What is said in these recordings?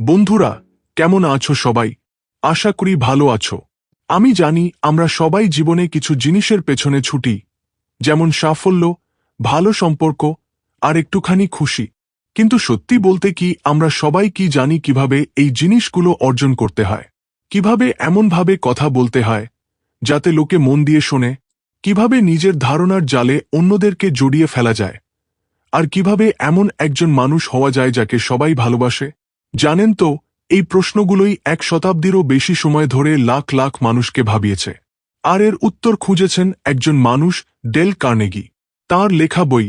বন্ধুরা, কেমন আছো সবাই? আশা করি ভালো আছো। আমি জানি আমরা সবাই জীবনে কিছু জিনিসের পেছনে ছুটি, যেমন সাফল্য, ভালো সম্পর্ক, আর একটুখানি খুশি। কিন্তু সত্যি বলতে কি আমরা সবাই কি জানি কীভাবে এই জিনিসগুলো অর্জন করতে হয়? কীভাবে এমনভাবে কথা বলতে হয়, যাতে লোকে মন দিয়ে শোনে? কীভাবে নিজের ধারণার জালে অন্যদেরকে জড়িয়ে ফেলা যায়? আর কীভাবে এমন একজন মানুষ হওয়া যায় যাকে সবাই ভালোবাসে? জানেন তো, এই প্রশ্নগুলোই এক শতাব্দীরও বেশি সময় ধরে লাখ লাখ মানুষকে ভাবিয়েছে। আর এর উত্তর খুঁজেছেন একজন মানুষ, ডেল কার্নেগি। তার লেখা বই,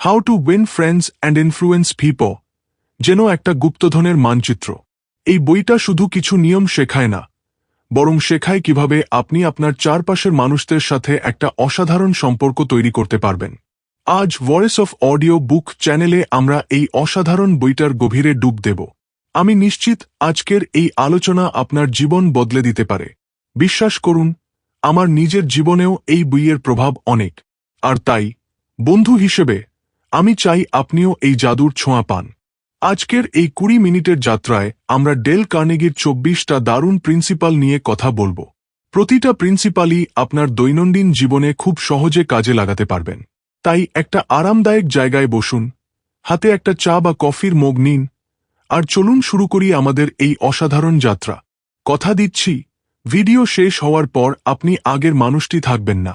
how to win friends and influence people যেন একটা গুপ্তধনের মানচিত্র। এই বইটা শুধু কিছু নিয়ম শেখায় না, বরং শেখায় কীভাবে আপনি আপনার চারপাশের মানুষদের সাথে একটা অসাধারণ সম্পর্ক তৈরি করতে পারবেন। আজ ভয়েস অফ অডিও বুক চ্যানেলে আমরা এই অসাধারণ বইটার গভীরে ডুব দেব। আমি নিশ্চিত আজকের এই আলোচনা আপনার জীবন বদলে দিতে পারে। বিশ্বাস করুন, আমার নিজের জীবনেও এই বইয়ের প্রভাব অনেক। আর তাই, বন্ধু হিসেবে, আমি চাই আপনিও এই জাদুর ছোঁয়া পান। আজকের এই কুড়ি মিনিটের যাত্রায় আমরা ডেল কার্নেগির চব্বিশটা দারুণ প্রিন্সিপাল নিয়ে কথা বলব। প্রতিটা প্রিন্সিপালই আপনার দৈনন্দিন জীবনে খুব সহজে কাজে লাগাতে পারবেন। তাই একটা আরামদায়ক জায়গায় বসুন, হাতে একটা চা বা কফির মোগ নিন আর চলুন শুরু করি আমাদের এই অসাধারণ যাত্রা। কথা দিচ্ছি, ভিডিও শেষ হওয়ার পর আপনি আগের মানুষটি থাকবেন না।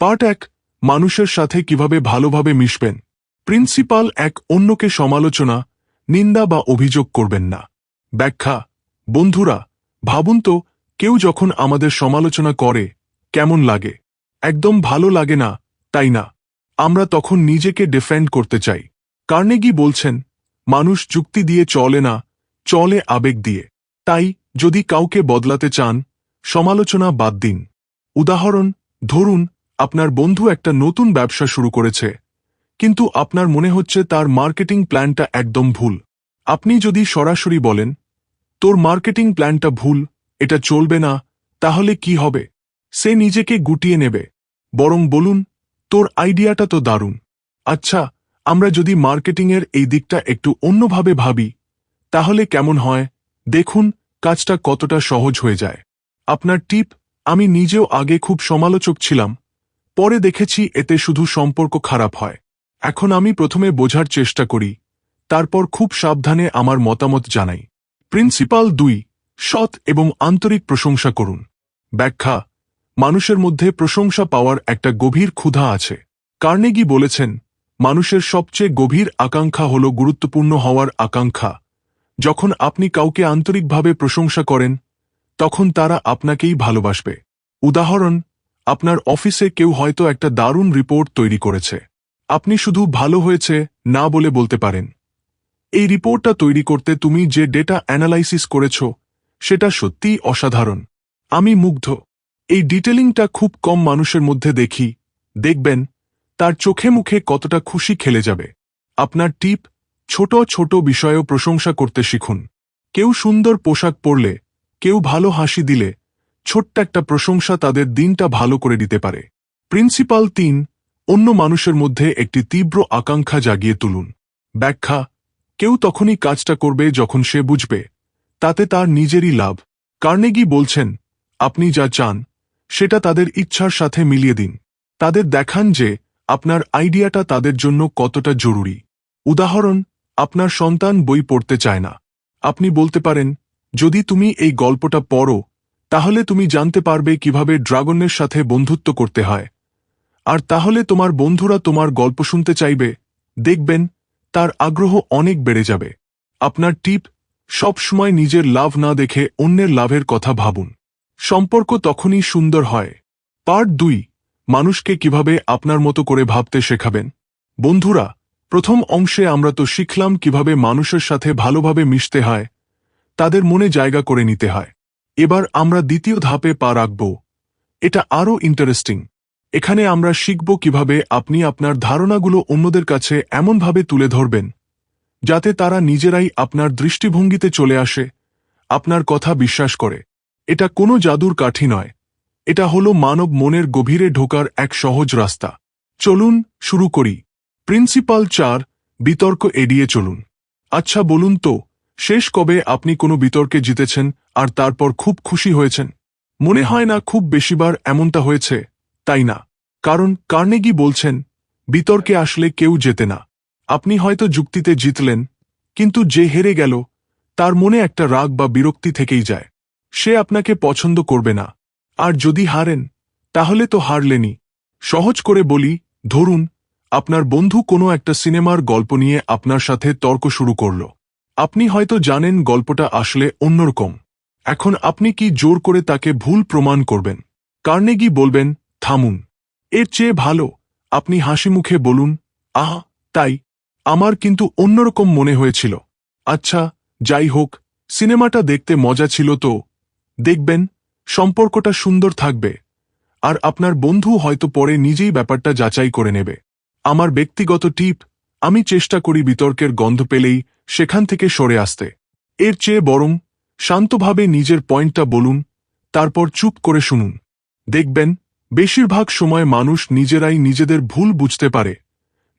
পার্ট এক, মানুষের সাথে কীভাবে ভালোভাবে মিশবেন। প্রিন্সিপাল এক অন্যকে সমালোচনা, নিন্দা বা অভিযোগ করবেন না। ব্যাখ্যা, বন্ধুরা, ভাবুন তো, কেউ যখন আমাদের সমালোচনা করে, কেমন লাগে? একদম ভালো লাগে না, তাই না? আমরা তখন নিজেকে ডিফেন্ড করতে চাই। কার্নেগি বলছেন মানুষ যুক্তি দিয়ে চলে না, চলে আবেগ দিয়ে। তাই, যদি কাউকে বদলাতে চান, সমালোচনা বাদ দিন। উদাহরণ, ধরুন, আপনার বন্ধু একটা নতুন ব্যবসা শুরু করেছে। কিন্তু আপনার মনে হচ্ছে তার মার্কেটিং প্ল্যানটা একদম ভুল। আপনি যদি সরাসরি বলেন, তোর মার্কেটিং প্ল্যানটা ভুল, এটা চলবে না, তাহলে কি হবে? সে নিজেকে গুটিয়ে নেবে। বরং বলুন, তোর আইডিয়াটা তো দারুণ। আচ্ছা আমরা যদি মার্কেটিংয়ের এই দিকটা একটু অন্যভাবে ভাবি, তাহলে কেমন হয়? দেখুন, কাজটা কতটা সহজ হয়ে যায়। আপনার টিপ, আমি নিজেও আগে খুব সমালোচক ছিলাম। পরে দেখেছি এতে শুধু সম্পর্ক খারাপ হয়। এখন আমি প্রথমে বোঝার চেষ্টা করি, তারপর খুব সাবধানে আমার মতামত জানাই। প্রিন্সিপাল দুই, সৎ এবং আন্তরিক প্রশংসা করুন। ব্যাখ্যা, মানুষের মধ্যে প্রশংসা পাওয়ার একটা গভীর ক্ষুধা আছে। কার্নেগি বলেছেন মানুষের সবচেয়ে গভীর আকাঙ্ক্ষা হল গুরুত্বপূর্ণ হওয়ার আকাঙ্ক্ষা। যখন আপনি কাউকে আন্তরিকভাবে প্রশংসা করেন, তখন তারা আপনাকেই ভালোবাসবে। উদাহরণ, আপনার অফিসে কেউ হয়তো একটা দারুণ রিপোর্ট তৈরি করেছে। আপনি শুধু ভালো হয়েছে না বলে বলতে পারেন। এই রিপোর্টটা তৈরি করতে তুমি যে ডেটা অ্যানালাইসিস করেছ, সেটা সত্যিই অসাধারণ। আমি মুগ্ধ। এই ডিটেলিংটা খুব কম মানুষের মধ্যে দেখি। দেখবেন তার চোখে মুখে কতটা খুশি খেলে যাবে। আপনার টিপ, ছোট ছোট বিষয়েও প্রশংসা করতে শিখুন। কেউ সুন্দর পোশাক পরলে, কেউ ভালো হাসি দিলে, ছোট্ট একটা প্রশংসা তাদের দিনটা ভালো করে দিতে পারে। প্রিন্সিপাল তিন, অন্য মানুষের মধ্যে একটি তীব্র আকাঙ্ক্ষা জাগিয়ে তুলুন। ব্যাখ্যা, কেউ তখনই কাজটা করবে যখন সে বুঝবে, তাতে তার নিজেরই লাভ। কার্নেগি বলছেন, আপনি যা চান, সেটা তাদের ইচ্ছার সাথে মিলিয়ে দিন। তাদের দেখান যে আপনার আইডিয়াটা তাদের জন্য কতটা জরুরি। উদাহরণ, আপনার সন্তান বই পড়তে চায় না। আপনি বলতে পারেন, যদি তুমি এই গল্পটা পড়ো, তাহলে তুমি জানতে পারবে কীভাবে ড্রাগনের সাথে বন্ধুত্ব করতে হয়। আর তাহলে তোমার বন্ধুরা তোমার গল্প শুনতে চাইবে, দেখবেন, তার আগ্রহ অনেক বেড়ে যাবে। আপনার টিপ সব সময় নিজের লাভ না দেখে অন্যের লাভের কথা ভাবুন। সম্পর্ক তখনই সুন্দর হয়। পার্ট দুই মানুষকে কীভাবে আপনার মতো করে ভাবতে শেখাবেন? বন্ধুরা, প্রথম অংশে আমরা তো শিখলাম কীভাবে মানুষের সাথে ভালোভাবে মিশতে হয়, তাদের মনে জায়গা করে নিতে হয়। এবার আমরা দ্বিতীয় ধাপে পা রাখব। এটা আরও ইন্টারেস্টিং এখানে আমরা শিখব কীভাবে আপনি আপনার ধারণাগুলো অন্যদের কাছে এমনভাবে তুলে ধরবেন, যাতে তারা নিজেরাই আপনার দৃষ্টিভঙ্গিতে চলে আসে, আপনার কথা বিশ্বাস করে। এটা কোনো জাদুর কাঠি নয়। এটা হল মানব মনের গভীরে ঢোকার এক সহজ রাস্তা। চলুন শুরু করি। প্রিন্সিপাল চার, বিতর্ক এড়িয়ে চলুন। আচ্ছা বলুন তো, শেষ কবে আপনি কোনো বিতর্কে জিতেছেন আর তারপর খুব খুশি হয়েছেন? মনে হয় না খুব বেশিবার এমনটা হয়েছে, তাই না? কারণ কার্নেগি বলছেন, বিতর্কে আসলে কেউ জেতে না। আপনি হয়তো যুক্তিতে জিতলেন, কিন্তু যে হেরে গেল, তার মনে একটা রাগ বা বিরক্তি থেকেই যায়। সে আপনাকে পছন্দ করবে না। আর যদি হারেন, তাহলে তো হারলেনি সহজ করে বলি, ধরুন, আপনার বন্ধু কোনো একটা সিনেমার গল্প নিয়ে আপনার সাথে তর্ক শুরু করল। আপনি হয়তো জানেন গল্পটা আসলে অন্যরকম। এখন আপনি কি জোর করে তাকে ভুল প্রমাণ করবেন? কার্নেগি বলবেন, থামুন। এর চেয়ে ভালো, আপনি হাসি মুখে বলুন, আহ, তাই। আমার কিন্তু অন্যরকম মনে হয়েছিল। আচ্ছা যাই হোক, সিনেমাটা দেখতে মজা ছিল তো। দেখবেন সম্পর্কটা সুন্দর থাকবে। আর আপনার বন্ধু হয়তো পরে নিজেই ব্যাপারটা যাচাই করে নেবে। আমার ব্যক্তিগত টিপ, আমি চেষ্টা করি বিতর্কের গন্ধ পেলেই সেখান থেকে সরে আসতে। এর চেয়ে বরং শান্তভাবে নিজের পয়েন্টটা বলুন, তারপর চুপ করে শুনুন। দেখবেন, বেশিরভাগ সময় মানুষ নিজেরাই নিজেদের ভুল বুঝতে পারে,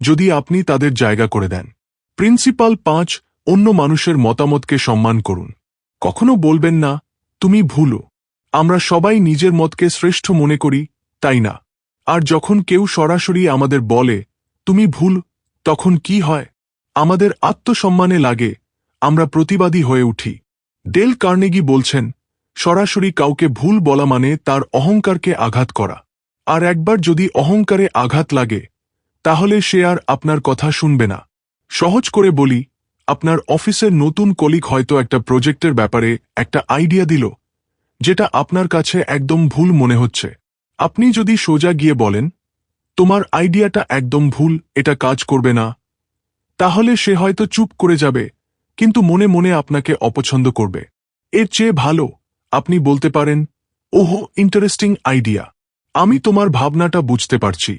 যদি আপনি তাদের জায়গা করে দেন। প্রিন্সিপাল পাঁচ, অন্য মানুষের মতামতকে সম্মান করুন। কখনো বলবেন না, তুমি ভুলো আমরা সবাই নিজের মতকে শ্রেষ্ঠ মনে করি, তাই না? আর যখন কেউ সরাসরি আমাদের বলে, তুমি ভুল তখন কি হয়? আমাদের আত্মসম্মানে লাগে, আমরা প্রতিবাদী হয়ে উঠি। ডেল কার্নেগি বলছেন, সরাসরি কাউকে ভুল বলা মানে তার অহংকারকে আঘাত করা। আর একবার যদি অহংকারে আঘাত লাগে, তাহলে সে আর আপনার কথা শুনবে না। সহজ করে বলি, আপনার অফিসের নতুন কলিগ হয়তো একটা প্রজেক্টের ব্যাপারে একটা আইডিয়া দিল। যেটা আপনার কাছে একদম ভুল মনে হচ্ছে। আপনি যদি সোজা গিয়ে বলেন, তোমার আইডিয়াটা একদম ভুল, এটা কাজ করবে না, তাহলে সে হয়তো চুপ করে যাবে, কিন্তু মনে মনে আপনাকে অপছন্দ করবে। এর চেয়ে ভালো, আপনি বলতে পারেন, ওহো ইন্টারেস্টিং আইডিয়া আমি তোমার ভাবনাটা বুঝতে পারছি।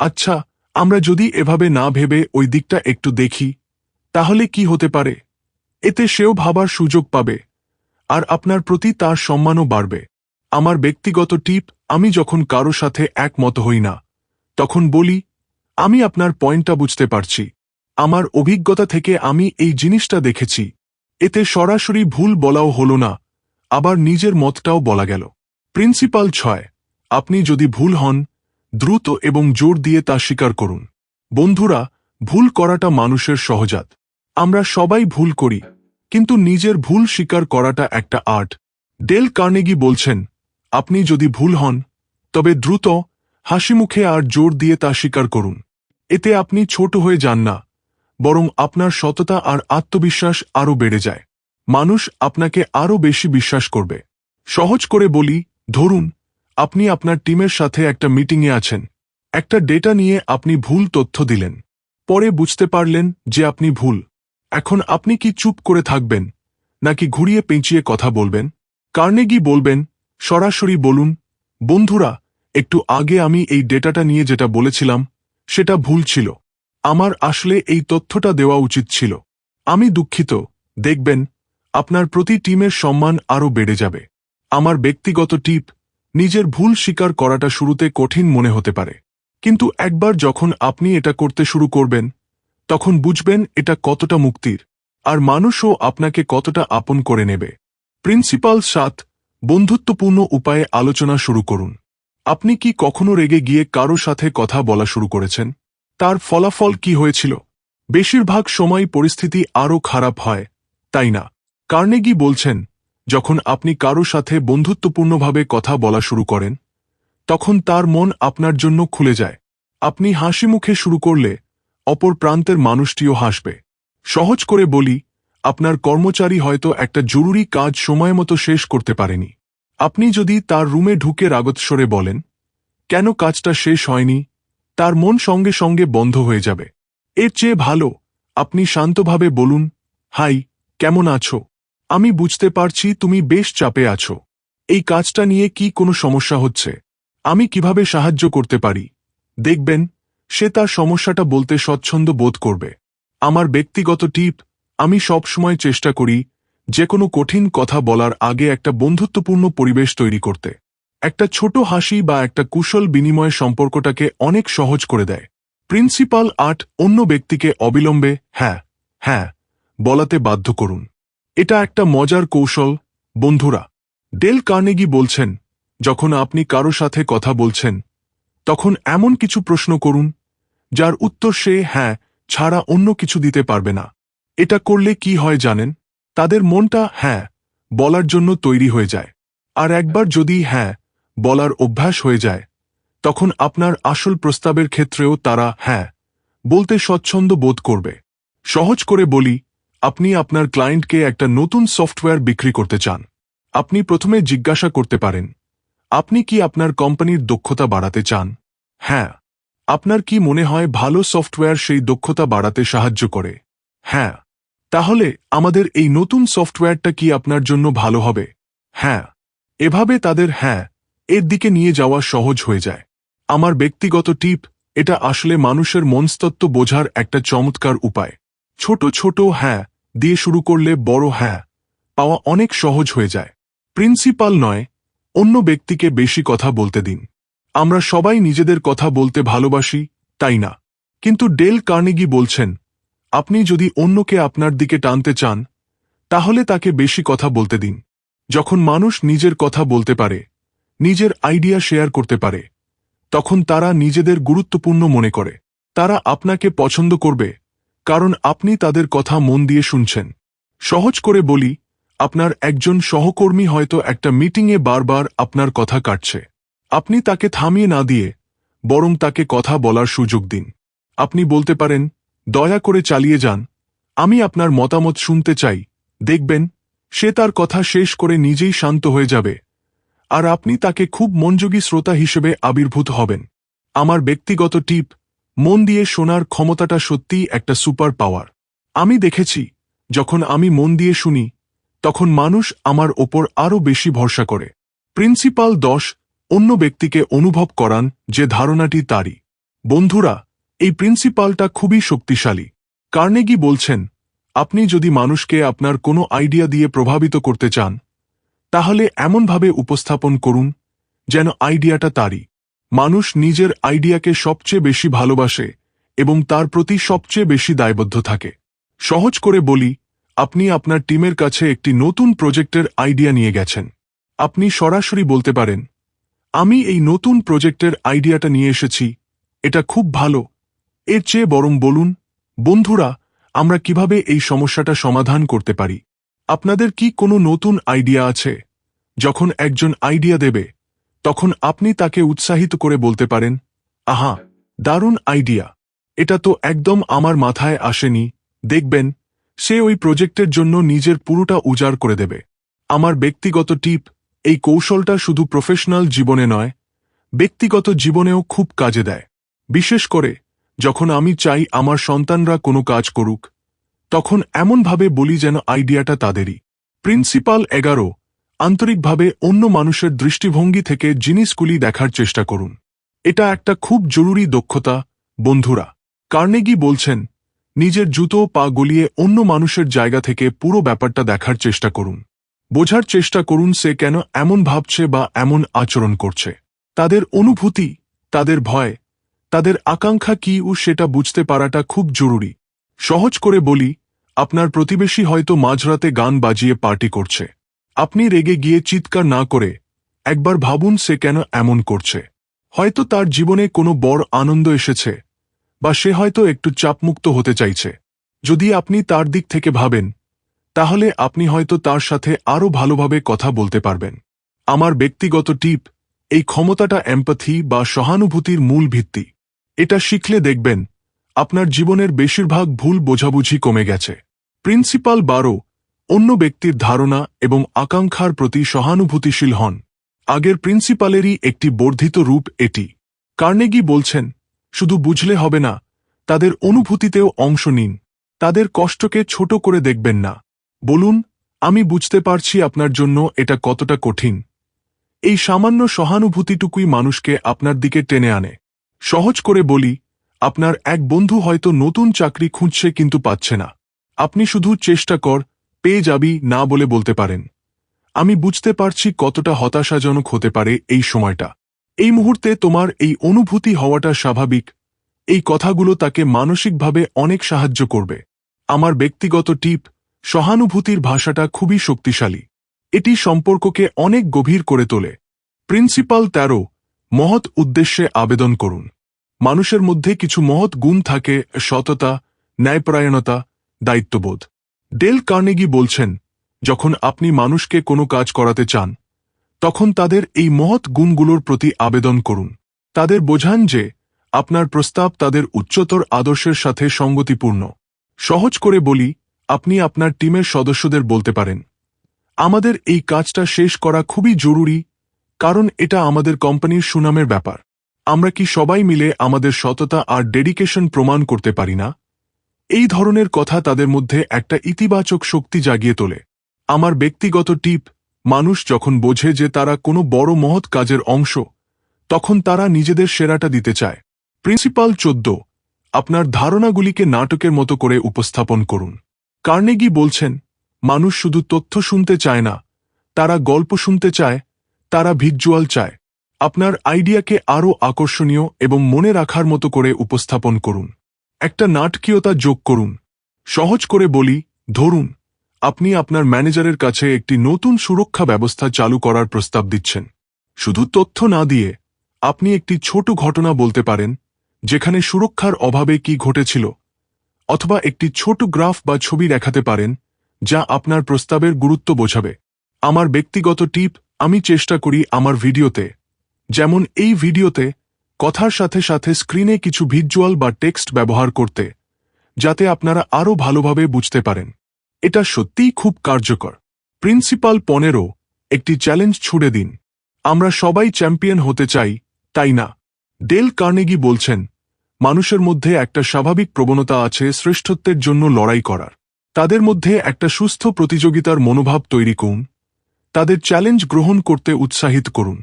আচ্ছা আমরা যদি এভাবে না ভেবে ওই দিকটা একটু দেখি, তাহলে কি হতে পারে? এতে সেও ভাবার সুযোগ পাবে। আর আপনার প্রতি তার সম্মানও বাড়বে। আমার ব্যক্তিগত টিপ, আমি যখন কারও সাথে একমত হই না, তখন বলি, আমি আপনার পয়েন্টটা বুঝতে পারছি। আমার অভিজ্ঞতা থেকে আমি এই জিনিসটা দেখেছি। এতে সরাসরি ভুল বলাও হল না, আবার নিজের মতটাও বলা গেল। প্রিন্সিপাল ছয়, আপনি যদি ভুল হন, দ্রুত এবং জোর দিয়ে তা স্বীকার করুন। বন্ধুরা, ভুল করাটা মানুষের সহজাত। আমরা সবাই ভুল করি। কিন্তু নিজের ভুল স্বীকার করাটা একটা আর্ট। ডেল কার্নেগি বলছেন, আপনি যদি ভুল হন, তবে দ্রুত হাসিমুখে আর জোর দিয়ে তা স্বীকার করুন। এতে আপনি ছোট হয়ে যান না, বরং আপনার সততা আর আত্মবিশ্বাস আরও বেড়ে যায়। মানুষ আপনাকে আরও বেশি বিশ্বাস করবে। সহজ করে বলি, ধরুন, আপনি আপনার টিমের সাথে একটা মিটিংয়ে আছেন। একটা ডেটা নিয়ে আপনি ভুল তথ্য দিলেন। পরে বুঝতে পারলেন যে আপনি ভুল। এখন আপনি কি চুপ করে থাকবেন? নাকি ঘুরিয়ে পেঁচিয়ে কথা বলবেন? কার্নেগি বলবেন, সরাসরি বলুন, বন্ধুরা, একটু আগে আমি এই ডেটাটা নিয়ে যেটা বলেছিলাম, সেটা ভুল ছিল। আমার আসলে এই তথ্যটা দেওয়া উচিত ছিল। আমি দুঃখিত। দেখবেন, আপনার প্রতি টিমের সম্মান আরও বেড়ে যাবে। আমার ব্যক্তিগত টিপ, নিজের ভুল স্বীকার করাটা শুরুতে কঠিন মনে হতে পারে। কিন্তু একবার যখন আপনি এটা করতে শুরু করবেন তখন বুঝবেন এটা কতটা মুক্তির। আর মানুষও আপনাকে কতটা আপন করে নেবে। প্রিন্সিপাল সাত, বন্ধুত্বপূর্ণ উপায়ে আলোচনা শুরু করুন। আপনি কি কখনো রেগে গিয়ে কারও সাথে কথা বলা শুরু করেছেন? তার ফলাফল কি হয়েছিল? বেশিরভাগ সময় পরিস্থিতি আরও খারাপ হয়, তাই না? কার্নেগি বলছেন, যখন আপনি কারও সাথে বন্ধুত্বপূর্ণভাবে কথা বলা শুরু করেন, তখন তার মন আপনার জন্য খুলে যায়। আপনি হাসি মুখে শুরু করলে অপর প্রান্তের মানুষটিও হাসবে। সহজ করে বলি, আপনার কর্মচারী হয়তো একটা জরুরি কাজ সময়মতো শেষ করতে পারেনি। আপনি যদি তার রুমে ঢুকে রাগৎস্বরে বলেন, কেন কাজটা শেষ হয়নি? তার মন সঙ্গে সঙ্গে বন্ধ হয়ে যাবে। এর চেয়ে ভালো, আপনি শান্তভাবে বলুন, হাই, কেমন আছো? আমি বুঝতে পারছি তুমি বেশ চাপে আছো। এই কাজটা নিয়ে কি কোনো সমস্যা হচ্ছে? আমি কীভাবে সাহায্য করতে পারি? দেখবেন সে তার সমস্যাটা বলতে স্বচ্ছন্দ বোধ করবে। আমার ব্যক্তিগত টিপ, আমি সবসময় চেষ্টা করি যে কোনো কঠিন কথা বলার আগে একটা বন্ধুত্বপূর্ণ পরিবেশ তৈরি করতে। একটা ছোট হাসি বা একটা কুশল বিনিময় সম্পর্কটাকে অনেক সহজ করে দেয়। প্রিন্সিপাল আট অন্য ব্যক্তিকে অবিলম্বে হ্যাঁ হ্যাঁ বলাতে বাধ্য করুন। এটা একটা মজার কৌশল, বন্ধুরা। ডেল কার্নেগি বলছেন, যখন আপনি কারও সাথে কথা বলছেন, তখন এমন কিছু প্রশ্ন করুন যার উত্তর সে হ্যাঁ ছাড়া অন্য কিছু দিতে পারবে না। এটা করলে কি হয় জানেন? তাদের মনটা হ্যাঁ বলার জন্য তৈরি হয়ে যায়। আর একবার যদি হ্যাঁ বলার অভ্যাস হয়ে যায়, তখন আপনার আসল প্রস্তাবের ক্ষেত্রেও তারা হ্যাঁ বলতে স্বচ্ছন্দ বোধ করবে। সহজ করে বলি, আপনি আপনার ক্লায়েন্টকে একটা নতুন সফটওয়্যার বিক্রি করতে চান। আপনি প্রথমে জিজ্ঞাসা করতে পারেন, আপনি কি আপনার কোম্পানির দক্ষতা বাড়াতে চান? হ্যাঁ আপনার কি মনে হয় ভালো সফটওয়্যার সেই দক্ষতা বাড়াতে সাহায্য করে? হ্যাঁ। তাহলে আমাদের এই নতুন সফটওয়্যারটা কি আপনার জন্য ভালো হবে? হ্যাঁ। এভাবে তাদের হ্যাঁ এর দিকে নিয়ে যাওয়া সহজ হয়ে যায়। আমার ব্যক্তিগত টিপ, এটা আসলে মানুষের মনস্তত্ত্ব বোঝার একটা চমৎকার উপায়। ছোট ছোট হ্যাঁ দিয়ে শুরু করলে বড় হ্যাঁ পাওয়া অনেক সহজ হয়ে যায়। প্রিন্সিপাল নয়, অন্য ব্যক্তিকে বেশি কথা বলতে দিন। আমরা সবাই নিজেদের কথা বলতে ভালোবাসি, তাই না? কিন্তু ডেল কার্নেগি বলছেন, আপনি যদি অন্যকে আপনার দিকে টানতে চান, তাহলে তাকে বেশি কথা বলতে দিন। যখন মানুষ নিজের কথা বলতে পারে, নিজের আইডিয়া শেয়ার করতে পারে, তখন তারা নিজেদের গুরুত্বপূর্ণ মনে করে। তারা আপনাকে পছন্দ করবে, কারণ আপনি তাদের কথা মন দিয়ে শুনছেন। সহজ করে বলি, আপনার একজন সহকর্মী হয়তো একটা মিটিংয়ে বারবার আপনার কথা কাটছে। আপনি তাকে থামিয়ে না দিয়ে বরং তাকে কথা বলার সুযোগ দিন। আপনি বলতে পারেন, দয়া করে চালিয়ে যান। আমি আপনার মতামত শুনতে চাই। দেখবেন, সে তার কথা শেষ করে নিজেই শান্ত হয়ে যাবে। আর আপনি তাকে খুব মনযোগী শ্রোতা হিসেবে আবির্ভূত হবেন। আমার ব্যক্তিগত টিপ, মন দিয়ে শোনার ক্ষমতাটা সত্যিই একটা সুপার পাওয়ার। আমি দেখেছি, যখন আমি মন দিয়ে শুনি, তখন মানুষ আমার ওপর আরও বেশি ভরসা করে। প্রিন্সিপাল দশ অন্য ব্যক্তিকে অনুভব করান যে ধারণাটি তারই। বন্ধুরা, এই প্রিন্সিপালটা খুবই শক্তিশালী। কার্নেগি বলছেন, আপনি যদি মানুষকে আপনার কোনো আইডিয়া দিয়ে প্রভাবিত করতে চান, তাহলে এমনভাবে উপস্থাপন করুন যেন আইডিয়াটা তারই। মানুষ নিজের আইডিয়াকে সবচেয়ে বেশি ভালোবাসে এবং তার প্রতি সবচেয়ে বেশি দায়বদ্ধ থাকে। সহজ করে বলি, আপনি আপনার টিমের কাছে একটি নতুন প্রজেক্টের আইডিয়া নিয়ে গেছেন। আপনি সরাসরি বলতে পারেন আমি এই নতুন প্রজেক্টের আইডিয়াটা নিয়ে এসেছি। এটা খুব ভালো। এর চেয়ে বরং বলুন, বন্ধুরা, আমরা কীভাবে এই সমস্যাটা সমাধান করতে পারি? আপনাদের কি কোনো নতুন আইডিয়া আছে? যখন একজন আইডিয়া দেবে, তখন আপনি তাকে উৎসাহিত করে বলতে পারেন, আহা, দারুণ আইডিয়া। এটা তো একদম আমার মাথায় আসেনি। দেখবেন, সে ওই প্রজেক্টের জন্য নিজের পুরোটা উজাড় করে দেবে। আমার ব্যক্তিগত টিপ এই কৌশলটা শুধু প্রফেশনাল জীবনে নয়, ব্যক্তিগত জীবনেও খুব কাজে দেয়। বিশেষ করে, যখন আমি চাই আমার সন্তানরা কোনো কাজ করুক, তখন এমনভাবে বলি যেন আইডিয়াটা তাদেরই। প্রিন্সিপাল এগারো, আন্তরিকভাবে অন্য মানুষের দৃষ্টিভঙ্গি থেকে জিনিসগুলি দেখার চেষ্টা করুন। এটা একটা খুব জরুরি দক্ষতা, বন্ধুরা। কার্নেগি বলছেন, নিজের জুতো পা গলিয়ে অন্য মানুষের জায়গা থেকে পুরো ব্যাপারটা দেখার চেষ্টা করুন। বোঝার চেষ্টা করুন সে কেন এমন ভাবছে বা এমন আচরণ করছে। তাদের অনুভূতি, তাদের ভয়, তাদের আকাঙ্ক্ষা কি ও সেটা বুঝতে পারাটা খুব জরুরি। সহজ করে বলি, আপনার প্রতিবেশী হয়তো মাঝরাতে গান বাজিয়ে পার্টি করছে। আপনি রেগে গিয়ে চিৎকার না করে একবার ভাবুন সে কেন এমন করছে। হয়তো তার জীবনে কোনো বড় আনন্দ এসেছে বা সে হয়তো একটু চাপমুক্ত হতে চাইছে। যদি আপনি তার দিক থেকে ভাবেন তাহলে আপনি হয়তো তার সাথে আরও ভালোভাবে কথা বলতে পারবেন। আমার ব্যক্তিগত টিপ, এই ক্ষমতাটা এম্পাথি বা সহানুভূতির মূল ভিত্তি। এটা শিখলে দেখবেন, আপনার জীবনের বেশিরভাগ ভুল বোঝাবুঝি কমে গেছে। প্রিন্সিপাল বারো, অন্য ব্যক্তির ধারণা এবং আকাঙ্ক্ষার প্রতি সহানুভূতিশীল হন। আগের প্রিন্সিপালেরই একটি বর্ধিত রূপ এটি। কার্নেগি বলছেন, শুধু বুঝলে হবে না, তাদের অনুভূতিতেও অংশ নিন। তাদের কষ্টকে ছোট করে দেখবেন না। বলুন, আমি বুঝতে পারছি আপনার জন্য এটা কতটা কঠিন। এই সামান্য সহানুভূতিটুকুই মানুষকে আপনার দিকে টেনে আনে। সহজ করে বলি, আপনার এক বন্ধু হয়তো নতুন চাকরি খুঁজছে কিন্তু পাচ্ছে না। আপনি শুধু চেষ্টা কর, পেয়ে যাবি না বলে বলতে পারেন। আমি বুঝতে পারছি কতটা হতাশাজনক হতে পারে এই সময়টা। এই মুহূর্তে তোমার এই অনুভূতি হওয়াটা স্বাভাবিক। এই কথাগুলো তাকে মানসিকভাবে অনেক সাহায্য করবে। আমার ব্যক্তিগত টিপ সহানুভূতির ভাষাটা খুবই শক্তিশালী। এটি সম্পর্ককে অনেক গভীর করে তোলে। প্রিন্সিপাল তেরো, মহৎ উদ্দেশ্যে আবেদন করুন। মানুষের মধ্যে কিছু মহৎ গুণ থাকে, সততা, ন্যায়পরায়ণতা, দায়িত্ববোধ। ডেল কার্নেগি বলছেন, যখন আপনি মানুষকে কোনো কাজ করাতে চান, তখন তাদের এই মহৎ গুণগুলোর প্রতি আবেদন করুন। তাদের বোঝান যে, আপনার প্রস্তাব তাদের উচ্চতর আদর্শের সাথে সঙ্গতিপূর্ণ। সহজ করে বলি আপনি আপনার টিমের সদস্যদের বলতে পারেন। আমাদের এই কাজটা শেষ করা খুবই জরুরি, কারণ এটা আমাদের কোম্পানির সুনামের ব্যাপার। আমরা কি সবাই মিলে আমাদের সততা আর ডেডিকেশন প্রমাণ করতে পারি না? এই ধরনের কথা তাদের মধ্যে একটা ইতিবাচক শক্তি জাগিয়ে তোলে। আমার ব্যক্তিগত টিপ, মানুষ যখন বোঝে যে তারা কোনো বড় মহৎ কাজের অংশ, তখন তারা নিজেদের সেরাটা দিতে চায়। প্রিন্সিপাল চোদ্দ, আপনার ধারণাগুলিকে নাটকের মতো করে উপস্থাপন করুন। কার্নেগি বলছেন, মানুষ শুধু তথ্য শুনতে চায় না, তারা গল্প শুনতে চায়, তারা ভিজুয়াল চায়। আপনার আইডিয়াকে আরও আকর্ষণীয় এবং মনে রাখার মতো করে উপস্থাপন করুন। একটা নাটকীয়তা যোগ করুন। সহজ করে বলি, ধরুন, আপনি আপনার ম্যানেজারের কাছে একটি নতুন সুরক্ষা ব্যবস্থা চালু করার প্রস্তাব দিচ্ছেন। শুধু তথ্য না দিয়ে, আপনি একটি ছোট ঘটনা বলতে পারেন, যেখানে সুরক্ষার অভাবে কি ঘটেছিল। অথবা একটি ছোট গ্রাফ বা ছবি দেখাতে পারেন, যা আপনার প্রস্তাবের গুরুত্ব বোঝাবে। আমার ব্যক্তিগত টিপ, আমি চেষ্টা করি আমার ভিডিওতে। যেমন এই ভিডিওতে, কথার সাথে সাথে স্ক্রিনে কিছু ভিজুয়াল বা টেক্সট ব্যবহার করতে, যাতে আপনারা আরও ভালোভাবে বুঝতে পারেন। এটা সত্যিই খুব কার্যকর। প্রিন্সিপাল পনেরো, একটি চ্যালেঞ্জ ছুড়ে দিন। আমরা সবাই চ্যাম্পিয়ন হতে চাই, তাই না? ডেল কার্নেগি বলছেন মানুষের মধ্যে একটা স্বাভাবিক প্রবণতা আছে শ্রেষ্ঠত্বের জন্য লড়াই করার। তাদের মধ্যে একটা সুস্থ প্রতিযোগিতার মনোভাব তৈরি করুন। তাদের চ্যালেঞ্জ গ্রহণ করতে উৎসাহিত করুন।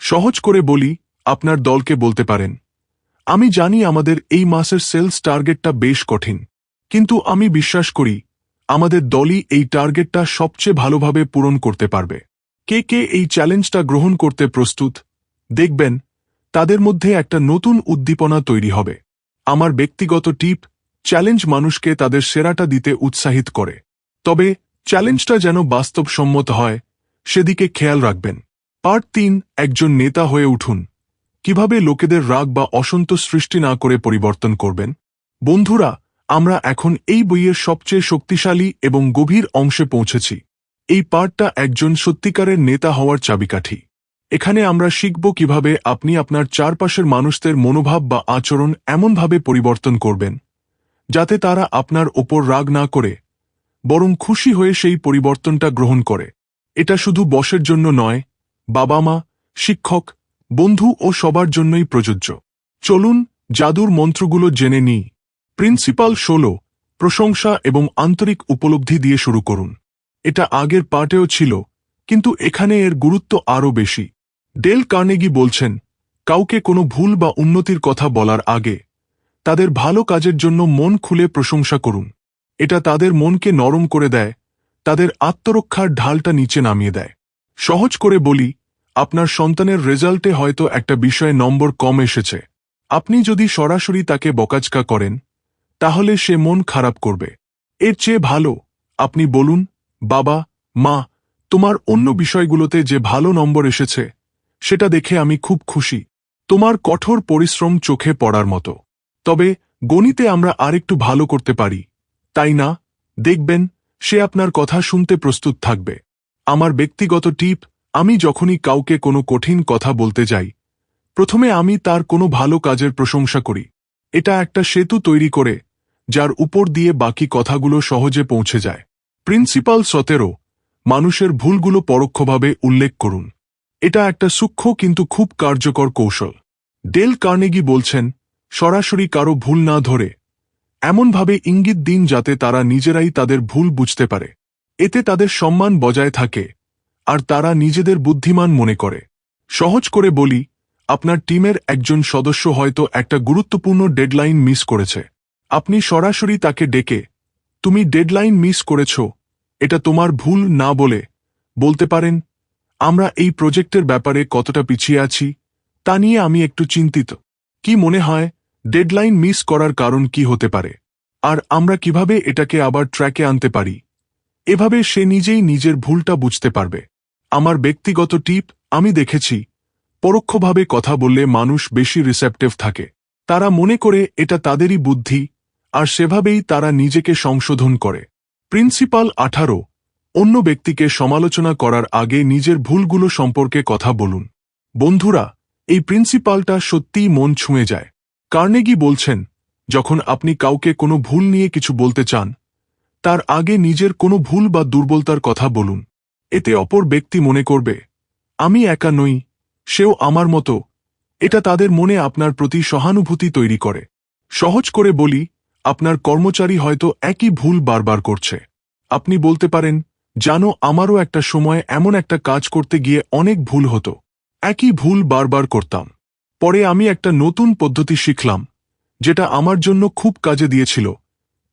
সহজ করে বলি, আপনার দলকে বলতে পারেন, আমি জানি আমাদের এই মাসের সেলস টার্গেটটা বেশ কঠিন, কিন্তু আমি বিশ্বাস করি, আমাদের দলই এই টার্গেটটা সবচেয়ে ভালোভাবে পূরণ করতে পারবে। কে কে এই চ্যালেঞ্জটা গ্রহণ করতে প্রস্তুত, দেখবেন তাদের মধ্যে একটা নতুন উদ্দীপনা তৈরি হবে। আমার ব্যক্তিগত টিপ, চ্যালেঞ্জ মানুষকে তাদের সেরাটা দিতে উৎসাহিত করে। তবে, চ্যালেঞ্জটা যেন বাস্তবসম্মত হয়, সেদিকে খেয়াল রাখবেন। পার্ট তিন, একজন নেতা হয়ে উঠুন। কীভাবে লোকেদের রাগ বা অসন্তোষ সৃষ্টি না করে পরিবর্তন করবেন? বন্ধুরা, আমরা এখন এই বইয়ের সবচেয়ে শক্তিশালী এবং গভীর অংশে পৌঁছেছি। এই পার্টটা একজন সত্যিকারের নেতা হওয়ার চাবিকাঠি। এখানে আমরা শিখব কীভাবে আপনি আপনার চারপাশের মানুষদের মনোভাব বা আচরণ এমনভাবে পরিবর্তন করবেন, যাতে তারা আপনার ওপর রাগ না করে, বরং খুশি হয়ে সেই পরিবর্তনটা গ্রহণ করে। এটা শুধু বসের জন্য নয় বাবা মা শিক্ষক, বন্ধু ও সবার জন্যই প্রযোজ্য। চলুন জাদুর মন্ত্রগুলো জেনে নিই। প্রিন্সিপাল ষোলো, প্রশংসা এবং আন্তরিক উপলব্ধি দিয়ে শুরু করুন। এটা আগের পার্টেও ছিল, কিন্তু এখানে এর গুরুত্ব আরও বেশি। ডেল কার্নেগি বলছেন, কাউকে কোনো ভুল বা উন্নতির কথা বলার আগে তাদের ভালো কাজের জন্য মন খুলে প্রশংসা করুন। এটা তাদের মনকে নরম করে দেয়, তাদের আত্মরক্ষার ঢালটা নিচে নামিয়ে দেয়। সহজ করে বলি, আপনার সন্তানের রেজাল্টে হয়তো একটা বিষয়ে নম্বর কম এসেছে। আপনি যদি সরাসরি তাকে বকাচকা করেন, তাহলে সে মন খারাপ করবে। এর চেয়ে ভালো, আপনি বলুন, বাবা, মা, তোমার অন্য বিষয়গুলোতে যে ভালো নম্বর এসেছে সেটা দেখে আমি খুব খুশি। তোমার কঠোর পরিশ্রম চোখে পড়ার মতো। তবে, গণিতে আমরা আরেকটু ভালো করতে পারি। তাই না? দেখবেন, সে আপনার কথা শুনতে প্রস্তুত থাকবে। আমার ব্যক্তিগত টিপ, আমি যখনই কাউকে কোনো কঠিন কথা বলতে যাই, প্রথমে আমি তার কোনো ভালো কাজের প্রশংসা করি। এটা একটা সেতু তৈরি করে, যার উপর দিয়ে বাকি কথাগুলো সহজে পৌঁছে যায়। প্রিন্সিপাল সতেরো, মানুষের ভুলগুলো পরোক্ষভাবে উল্লেখ করুন। এটা একটা সূক্ষ্ম কিন্তু খুব কার্যকর কৌশল। ডেল কার্নেগি বলছেন, সরাসরি কারও ভুল না ধরে। এমনভাবে ইঙ্গিত দিন যাতে তারা নিজেরাই তাদের ভুল বুঝতে পারে। এতে তাদের সম্মান বজায় থাকে, আর তারা নিজেদের বুদ্ধিমান মনে করে। সহজ করে বলি, আপনার টিমের একজন সদস্য হয়তো একটা গুরুত্বপূর্ণ ডেডলাইন মিস করেছে। আপনি সরাসরি তাকে ডেকে, তুমি ডেডলাইন মিস করেছ, এটা তোমার ভুল না বলে বলতে পারেন আমরা এই প্রজেক্টের ব্যাপারে কতটা পিছিয়ে আছি, তা নিয়ে আমি একটু চিন্তিত। কি মনে হয়, ডেডলাইন মিস করার কারণ কি হতে পারে? আর আমরা কীভাবে এটাকে আবার ট্র্যাকে আনতে পারি? এভাবে সে নিজেই নিজের ভুলটা বুঝতে পারবে। আমার ব্যক্তিগত টিপ, আমি দেখেছি, পরোক্ষভাবে কথা বললে মানুষ বেশি রিসেপটিভ থাকে। তারা মনে করে এটা তাদেরই বুদ্ধি, আর সেভাবেই তারা নিজেকে সংশোধন করে। প্রিন্সিপাল আঠারো অন্য ব্যক্তিকে সমালোচনা করার আগে নিজের ভুলগুলো সম্পর্কে কথা বলুন। বন্ধুরা, এই প্রিন্সিপালটা সত্যিই মন ছুঁয়ে যায়। কার্নেগি বলছেন, যখন আপনি কাউকে কোনো ভুল নিয়ে কিছু বলতে চান, তার আগে নিজের কোনো ভুল বা দুর্বলতার কথা বলুন। এতে অপর ব্যক্তি মনে করবে, আমি একা নই, সেও আমার মতো। এটা তাদের মনে আপনার প্রতি সহানুভূতি তৈরি করে। সহজ করে বলি, আপনার কর্মচারী হয়তো একই ভুল বারবার করছে। আপনি বলতে পারেন জানো, আমারও একটা সময় এমন একটা কাজ করতে গিয়ে অনেক ভুল হতো। একই ভুল বারবার করতাম। পরে আমি একটা নতুন পদ্ধতি শিখলাম, যেটা আমার জন্য খুব কাজে দিয়েছিল।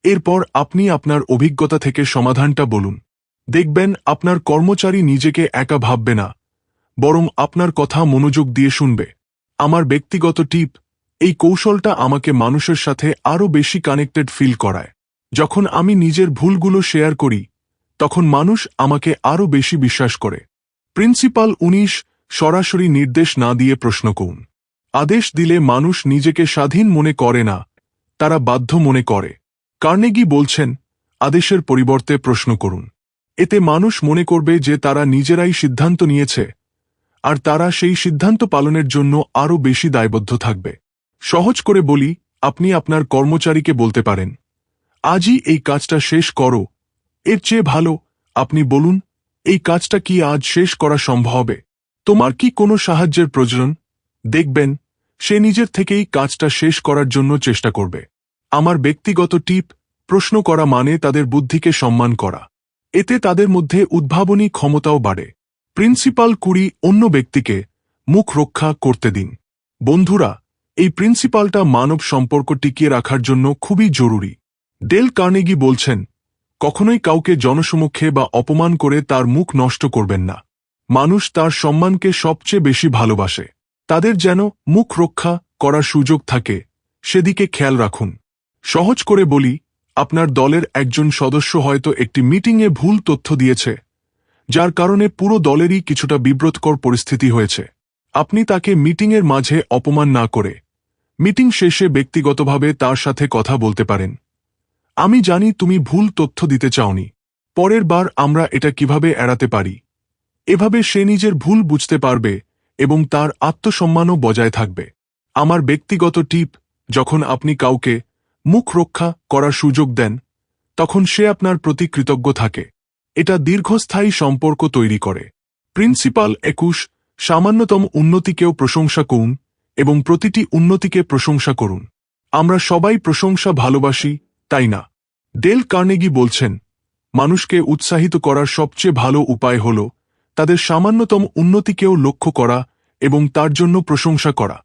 এরপর আপনি আপনার অভিজ্ঞতা থেকে সমাধানটা বলুন। দেখবেন, আপনার কর্মচারী নিজেকে একা ভাববে না, বরং আপনার কথা মনোযোগ দিয়ে শুনবে। আমার ব্যক্তিগত টিপ, এই কৌশলটা আমাকে মানুষের সাথে আরও বেশি কানেক্টেড ফিল করায়। যখন আমি নিজের ভুলগুলো শেয়ার করি তখন মানুষ আমাকে আরও বেশি বিশ্বাস করে। প্রিন্সিপাল উনিশ সরাসরি নির্দেশ না দিয়ে প্রশ্ন করুন। আদেশ দিলে মানুষ নিজেকে স্বাধীন মনে করে না, তারা বাধ্য মনে করে। কার্নেগি বলছেন, আদেশের পরিবর্তে প্রশ্ন করুন। এতে মানুষ মনে করবে যে তারা নিজেরাই সিদ্ধান্ত নিয়েছে, আর তারা সেই সিদ্ধান্ত পালনের জন্য আরও বেশি দায়বদ্ধ থাকবে। সহজ করে বলি, আপনি আপনার কর্মচারীকে বলতে পারেন, আজই এই কাজটা শেষ করো এর চেয়ে ভালো, আপনি বলুন, এই কাজটা কি আজ শেষ করা সম্ভব তোমার কি কোনো সাহায্যের প্রয়োজন? দেখবেন, সে নিজের থেকেই কাজটা শেষ করার জন্য চেষ্টা করবে। আমার ব্যক্তিগত টিপ, প্রশ্ন করা মানে তাদের বুদ্ধিকে সম্মান করা। এতে তাদের মধ্যে উদ্ভাবনী ক্ষমতাও বাড়ে। প্রিন্সিপাল কুড়ি অন্য ব্যক্তিকে মুখ রক্ষা করতে দিন। বন্ধুরা, এই প্রিন্সিপালটা মানব সম্পর্ক টিকিয়ে রাখার জন্য খুবই জরুরি। ডেল কার্নেগি বলছেন কখনোই কাউকে জনসমক্ষে বা অপমান করে তার মুখ নষ্ট করবেন না। মানুষ তার সম্মানকে সবচেয়ে বেশি ভালোবাসে। তাদের যেন মুখ রক্ষা করার সুযোগ থাকে, সেদিকে খেয়াল রাখুন। সহজ করে বলি, আপনার দলের একজন সদস্য হয়তো একটি মিটিংয়ে ভুল তথ্য দিয়েছে, যার কারণে পুরো দলেরই কিছুটা বিব্রতকর পরিস্থিতি হয়েছে। আপনি তাকে মিটিংয়ের মাঝে অপমান না করে, মিটিং শেষে ব্যক্তিগতভাবে তার সাথে কথা বলতে পারেন। আমি জানি তুমি ভুল তথ্য দিতে চাওনি। পরের বার আমরা এটা কীভাবে এড়াতে পারি? এভাবে সে নিজের ভুল বুঝতে পারবে এবং তার আত্মসম্মানও বজায় থাকবে। আমার ব্যক্তিগত টিপ, যখন আপনি কাউকে মুখ রক্ষা করার সুযোগ দেন, তখন সে আপনার প্রতি কৃতজ্ঞ থাকে। এটা দীর্ঘস্থায়ী সম্পর্ক তৈরি করে। প্রিন্সিপাল একুশ, সামান্যতম উন্নতিকেও প্রশংসা করুন এবং প্রতিটি উন্নতিকে প্রশংসা করুন। আমরা সবাই প্রশংসা ভালোবাসি তাই না? ডেল কার্নেগি বলছেন, মানুষকে উৎসাহিত করার সবচেয়ে ভালো উপায় হল তাদের সামান্যতম উন্নতিকেও লক্ষ্য করা এবং তার জন্য প্রশংসা করা।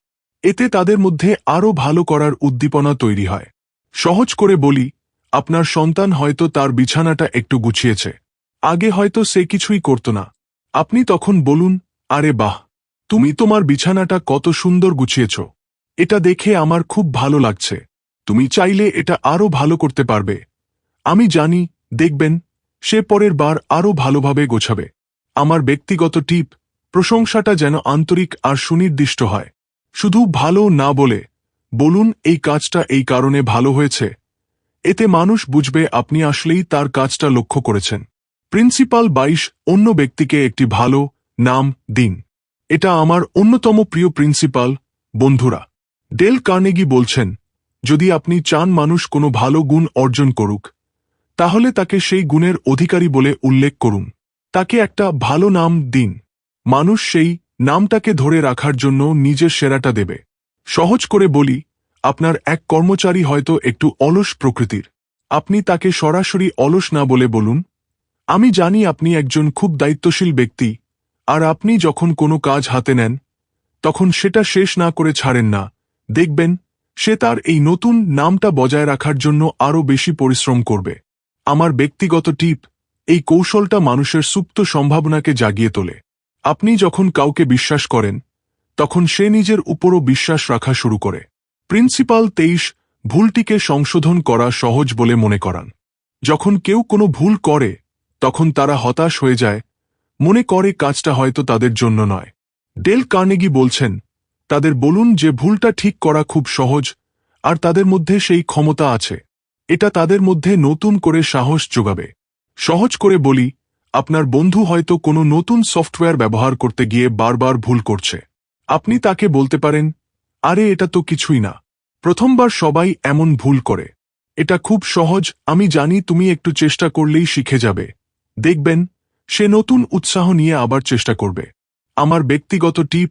এতে তাদের মধ্যে আরও ভালো করার উদ্দীপনা তৈরি হয়। সহজ করে বলি, আপনার সন্তান হয়তো তার বিছানাটা একটু গুছিয়েছে। আগে হয়তো সে কিছুই করত না। আপনি তখন বলুন, আরে বাহ, তুমি তোমার বিছানাটা কত সুন্দর গুছিয়েছ। এটা দেখে আমার খুব ভালো লাগছে। তুমি চাইলে এটা আরও ভালো করতে পারবে। আমি জানি, দেখবেন, সে পরের বার আরও ভালোভাবে গোছাবে। আমার ব্যক্তিগত টিপ, প্রশংসাটা যেন আন্তরিক আর সুনির্দিষ্ট হয়। শুধু ভালো না বলে, বলুন, এই কাজটা এই কারণে ভালো হয়েছে। এতে মানুষ বুঝবে আপনি আসলেই তার কাজটা লক্ষ্য করেছেন। প্রিন্সিপাল বাইশ, অন্য ব্যক্তিকে একটি ভালো নাম দিন। এটা আমার অন্যতম প্রিয় প্রিন্সিপাল, বন্ধুরা। ডেল কার্নেগি বলছেন যদি আপনি চান মানুষ কোনো ভালো গুণ অর্জন করুক, তাহলে তাকে সেই গুণের অধিকারী বলে উল্লেখ করুন। তাকে একটা ভালো নাম দিন। মানুষ সেই নামটাকে ধরে রাখার জন্য নিজের সেরাটা দেবে। সহজ করে বলি, আপনার এক কর্মচারী হয়তো একটু অলস প্রকৃতির। আপনি তাকে সরাসরি অলস না বলে বলুন, আমি জানি আপনি একজন খুব দায়িত্বশীল ব্যক্তি, আর আপনি যখন কোনো কাজ হাতে নেন, তখন সেটা শেষ না করে ছাড়েন না। দেখবেন সে তার এই নতুন নামটা বজায় রাখার জন্য আরও বেশি পরিশ্রম করবে। আমার ব্যক্তিগত টিপ, এই কৌশলটা মানুষের সুপ্ত সম্ভাবনাকে জাগিয়ে তোলে। আপনি যখন কাউকে বিশ্বাস করেন, তখন সে নিজের উপরও বিশ্বাস রাখা শুরু করে। প্রিন্সিপাল তেইশ, ভুলটিকে সংশোধন করা সহজ বলে মনে করান। যখন কেউ কোনো ভুল করে, তখন তারা হতাশ হয়ে যায়, মনে করে কাজটা হয়তো তাদের জন্য নয়। ডেল কার্নেগি বলছেন তাদের বলুন যে ভুলটা ঠিক করা খুব সহজ, আর তাদের মধ্যে সেই ক্ষমতা আছে। এটা তাদের মধ্যে নতুন করে সাহস যোগাবে। সহজ করে বলি, আপনার বন্ধু হয়তো কোনো নতুন সফটওয়্যার ব্যবহার করতে গিয়ে বারবার ভুল করছে। আপনি তাকে বলতে পারেন, আরে, এটা তো কিছুই না। প্রথমবার সবাই এমন ভুল করে। এটা খুব সহজ, আমি জানি তুমি একটু চেষ্টা করলেই শিখে যাবে। দেখবেন, সে নতুন উৎসাহ নিয়ে আবার চেষ্টা করবে। আমার ব্যক্তিগত টিপ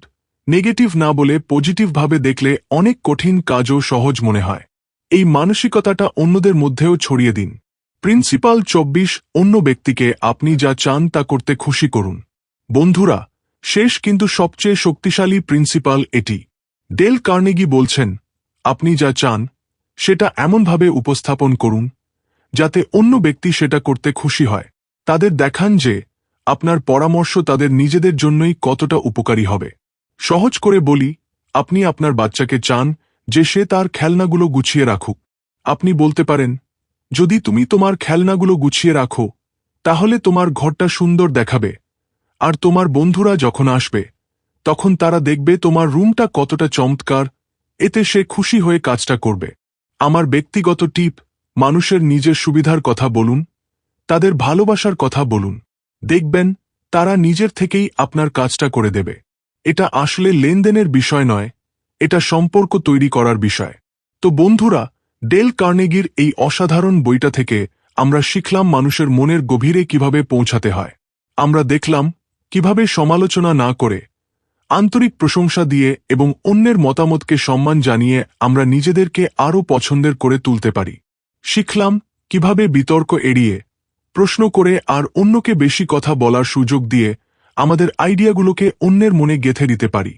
নেগেটিভ না বলে পজিটিভভাবে দেখলে অনেক কঠিন কাজও সহজ মনে হয়। এই মানসিকতাটা অন্যদের মধ্যেও ছড়িয়ে দিন। প্রিন্সিপাল চব্বিশ, অন্য ব্যক্তিকে আপনি যা চান তা করতে খুশি করুন। বন্ধুরা, শেষ কিন্তু সবচেয়ে শক্তিশালী প্রিন্সিপাল এটি। ডেল কার্নেগি বলছেন, আপনি যা চান, সেটা এমনভাবে উপস্থাপন করুন, যাতে অন্য ব্যক্তি সেটা করতে খুশি হয়। তাদের দেখান যে আপনার পরামর্শ তাদের নিজেদের জন্যই কতটা উপকারী হবে। সহজ করে বলি, আপনি আপনার বাচ্চাকে চান যে সে তার খেলনাগুলো গুছিয়ে রাখুক। আপনি বলতে পারেন, যদি তুমি তোমার খেলনাগুলো গুছিয়ে রাখো, তাহলে তোমার ঘরটা সুন্দর দেখাবে। আর তোমার বন্ধুরা যখন আসবে, তখন তারা দেখবে তোমার রুমটা কতটা চমৎকার, এতে সে খুশি হয়ে কাজটা করবে। আমার ব্যক্তিগত টিপ, মানুষের নিজের সুবিধার কথা বলুন, তাদের ভালোবাসার কথা বলুন। দেখবেন, তারা নিজের থেকেই আপনার কাজটা করে দেবে। এটা আসলে লেনদেনের বিষয় নয়, এটা সম্পর্ক তৈরি করার বিষয়। তো বন্ধুরা, ডেল কার্নেগির এই অসাধারণ বইটা থেকে আমরা শিখলাম মানুষের মনের গভীরে কীভাবে পৌঁছাতে হয়। আমরা দেখলাম কীভাবে সমালোচনা না করে, আন্তরিক প্রশংসা দিয়ে এবং অন্যের মতামতকে সম্মান জানিয়ে আমরা নিজেদেরকে আরও পছন্দের করে তুলতে পারি। শিখলাম কীভাবে বিতর্ক এড়িয়ে, প্রশ্ন করে আর অন্যকে বেশি কথা বলার সুযোগ দিয়ে আমাদের আইডিয়াগুলোকে অন্যের মনে গেথে দিতে পারি।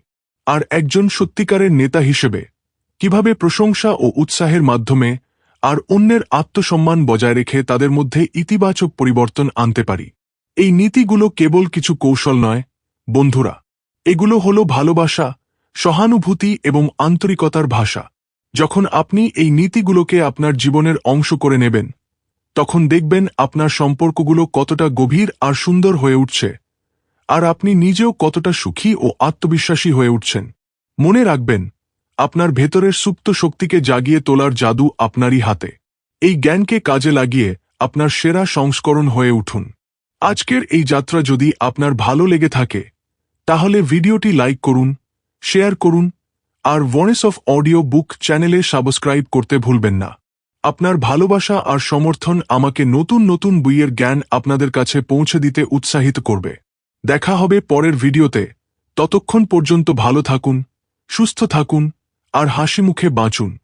আর একজন সত্যিকারের নেতা হিসেবে, কীভাবে প্রশংসা ও উৎসাহের মাধ্যমে আর অন্যের আত্মসম্মান বজায় রেখে তাদের মধ্যে ইতিবাচক পরিবর্তন আনতে পারি। এই নীতিগুলো কেবল কিছু কৌশল নয়, বন্ধুরা। এগুলো হল ভালোবাসা, সহানুভূতি এবং আন্তরিকতার ভাষা। যখন আপনি এই নীতিগুলোকে আপনার জীবনের অংশ করে নেবেন, তখন দেখবেন আপনার সম্পর্কগুলো কতটা গভীর আর সুন্দর হয়ে উঠছে। আর আপনি নিজেও কতটা সুখী ও আত্মবিশ্বাসী হয়ে উঠছেন। মনে রাখবেন, আপনার ভেতরের সুপ্ত শক্তিকে জাগিয়ে তোলার জাদু আপনারই হাতে। এই জ্ঞানকে কাজে লাগিয়ে আপনার সেরা সংস্করণ হয়ে উঠুন। আজকের এই যাত্রা যদি আপনার ভালো লেগে থাকে, তাহলে ভিডিওটি লাইক করুন, শেয়ার করুন, আর ভয়েস অফ অডিও বুক চ্যানেলে সাবস্ক্রাইব করতে ভুলবেন না। আপনার ভালোবাসা আর সমর্থন আমাকে নতুন নতুন বইয়ের জ্ঞান আপনাদের কাছে পৌঁছে দিতে উৎসাহিত করবে। দেখা হবে পরের ভিডিওতে। ততক্ষণ পর্যন্ত ভালো থাকুন সুস্থ থাকুন আর হাসি মুখে বাঁচুন।